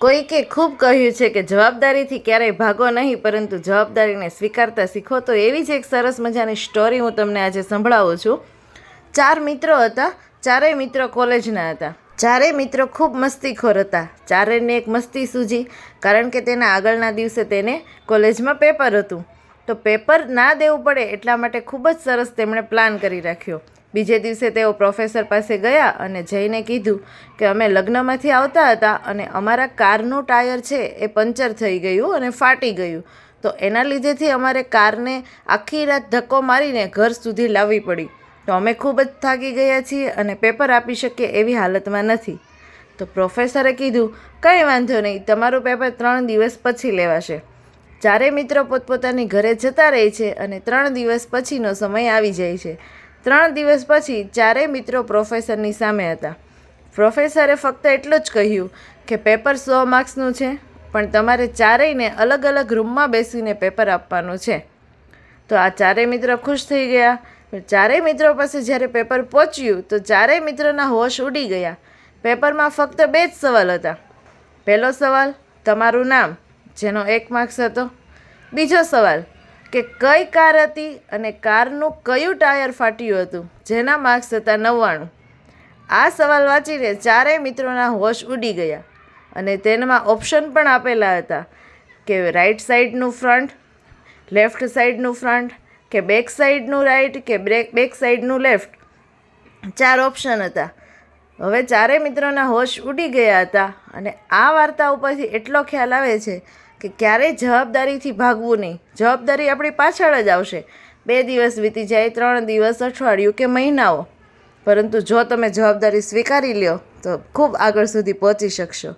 કોઈકે ખૂબ કહ્યું છે કે જવાબદારીથી ક્યારેય ભાગો નહીં, પરંતુ જવાબદારીને સ્વીકારતા શીખો. તો એવી જ એક સરસ મજાની સ્ટોરી હું તમને આજે સંભળાવું છું. ચાર મિત્રો હતા, ચારેય મિત્રો કોલેજના હતા. ચારેય મિત્રો ખૂબ મસ્તીખોર હતા. ચારેયને એક મસ્તી સૂજી કારણ કે તેના આગળના દિવસે તેને કોલેજમાં પેપર હતું. તો પેપર ના દેવું પડે એટલા માટે ખૂબ જ સરસ તેમણે પ્લાન કરી રાખ્યો. બીજે દિવસે તેઓ પ્રોફેસર પાસે ગયા અને જઈને કીધું કે અમે લગ્નમાંથી આવતા હતા અને અમારા કારનું ટાયર છે એ પંચર થઈ ગયું અને ફાટી ગયું. તો એના લીધેથી અમારે કારને આખી રાત ધક્કો મારીને ઘર સુધી લાવવી પડી. તો અમે ખૂબ જ થાકી ગયા છીએ અને પેપર આપી શકીએ એવી હાલતમાં નથી. તો પ્રોફેસરે કીધું, કંઈ વાંધો નહીં, તમારું પેપર ત્રણ દિવસ પછી લેવાશે. ચારે મિત્રો પોતપોતાની ઘરે જતા રહે છે અને ત્રણ દિવસ પછીનો સમય આવી જાય છે. ત્રણ દિવસ પછી ચારેય મિત્રો પ્રોફેસરની સામે હતા. પ્રોફેસરે ફક્ત એટલું જ કહ્યું કે પેપર સો માર્ક્સનું છે, પણ તમારે ચારેયને અલગ અલગ રૂમમાં બેસીને પેપર આપવાનું છે. તો આ ચારેય મિત્રો ખુશ થઈ ગયા. ચારેય મિત્રો પાસે જ્યારે પેપર પહોંચ્યું, તો ચારેય મિત્રોના હોશ ઉડી ગયા. પેપરમાં ફક્ત બે જ સવાલ હતા. પહેલો સવાલ, તમારું નામ? જેનો એક માર્ક્સ હતો. બીજો સવાલ કે કઈ કાર હતી અને કારનું કયું ટાયર ફાટ્યું હતું, જેના માર્ક્સ હતા નવ્વાણું. આ સવાલ વાંચીને ચારેય મિત્રોના હોશ ઉડી ગયા અને તેમાં ઓપ્શન પણ આપેલા હતા કે રાઈટ સાઈડનું ફ્રન્ટ લેફ્ટ સાઈડનું ફ્રન્ટ કે બેક સાઈડનું રાઈટ કે બ્રેક બેક સાઈડનું લેફ્ટ ચાર ઓપ્શન હતા. હવે ચારેય મિત્રોના હોશ ઉડી ગયા હતા અને આ વાર્તા ઉપરથી એટલો ખ્યાલ આવે છે કે ક્યારેય જવાબદારીથી ભાગવું નહીં. જવાબદારી આપણી પાછળ જ આવશે. બે દિવસ વીતી જાય, ત્રણ દિવસ, અઠવાડિયું કે મહિનાઓ. પરંતુ જો તમે જવાબદારી સ્વીકારી લ્યો, તો ખૂબ આગળ સુધી પહોંચી શકશો.